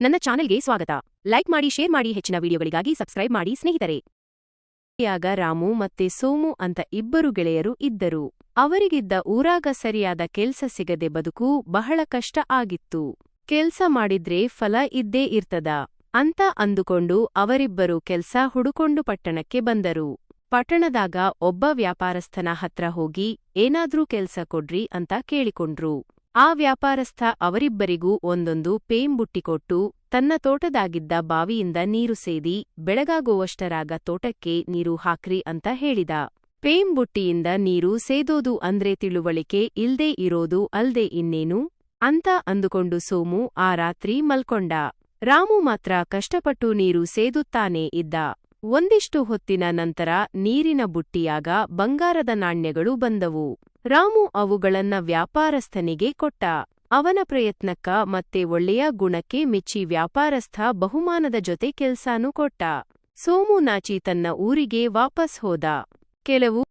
ನನ್ನ ಚಾನೆಲ್ಗೆ ಸ್ವಾಗತ. ಲೈಕ್ ಮಾಡಿ, ಶೇರ್ ಮಾಡಿ ಹೆಚ್ಚಿನ ವಿಡಿಯೋಗಳಿಗಾಗಿ ಸಬ್ಸ್ಕ್ರೈಬ್ ಮಾಡಿ ಸ್ನೇಹಿತರೆ. ಆಗ ರಾಮು ಮತ್ತೆ ಸೋಮು ಅಂತ ಇಬ್ಬರು ಗೆಳೆಯರು ಇದ್ದರು. ಅವರಿಗಿದ್ದ ಊರಾಗ ಸರಿಯಾದ ಕೆಲ್ಸ ಸಿಗದೆ ಬದುಕು ಬಹಳ ಕಷ್ಟ ಆಗಿತ್ತು. ಕೆಲ್ಸ ಮಾಡಿದ್ರೆ ಫಲ ಇದ್ದೇ ಇರ್ತದ ಅಂತ ಅಂದುಕೊಂಡು ಅವರಿಬ್ಬರು ಕೆಲ್ಸ ಹುಡುಕೊಂಡು ಪಟ್ಟಣಕ್ಕೆ ಬಂದರು. ಪಟ್ಟಣದಾಗ ಒಬ್ಬ ವ್ಯಾಪಾರಸ್ಥನ ಹತ್ರ ಹೋಗಿ, ಏನಾದ್ರೂ ಕೆಲ್ಸ ಕೊಡ್ರಿ ಅಂತ ಕೇಳಿಕೊಂಡ್ರು. ಆ ವ್ಯಾಪಾರಸ್ಥ ಅವರಿಬ್ಬರಿಗೂ ಒಂದೊಂದು ಪೇಂಬುಟ್ಟಿಕೊಟ್ಟು ತನ್ನ ತೋಟದಾಗಿದ್ದ ಬಾವಿಯಿಂದ ನೀರು ಸೇದಿ, ಬೆಳಗಾಗುವಷ್ಟರಾಗ ತೋಟಕ್ಕೆ ನೀರು ಹಾಕ್ರಿ ಅಂತ ಹೇಳಿದ. ಪೇಂಬುಟ್ಟಿಯಿಂದ ನೀರು ಸೇದೋದು ಅಂದ್ರೆ ತಿಳುವಳಿಕೆ ಇಲ್ದೇ ಇರೋದು ಅಲ್ದೆ ಇನ್ನೇನು? ಅಂತ ಅಂದುಕೊಂಡು ಸೋಮು ಆ ರಾತ್ರಿ ಮಲ್ಕೊಂಡ. ರಾಮು ಮಾತ್ರ ಕಷ್ಟಪಟ್ಟು ನೀರು ಸೇದುತ್ತಾನೇ ಇದ್ದ. ಒಂದಿಷ್ಟು ಹೊತ್ತಿನ ನಂತರ ನೀರಿನ ಬುಟ್ಟಿಯಾಗ ಬಂಗಾರದ ನಾಣ್ಯಗಳು ಬಂದವು. ರಾಮು ಅವುಗಳನ್ನ ವ್ಯಾಪಾರಸ್ಥನಿಗೆ ಕೊಟ್ಟ. ಅವನ ಪ್ರಯತ್ನಕ್ಕ ಮತ್ತೆ ಒಳ್ಳೆಯ ಗುಣಕ್ಕೆ ಮೆಚ್ಚಿ ವ್ಯಾಪಾರಸ್ಥ ಬಹುಮಾನದ ಜೊತೆ ಕೆಲ್ಸಾನೂ ಕೊಟ್ಟ. ಸೋಮು ನಾಚಿ ತನ್ನ ಊರಿಗೆ ವಾಪಸ್ ಹೋದ. ಕೆಲವು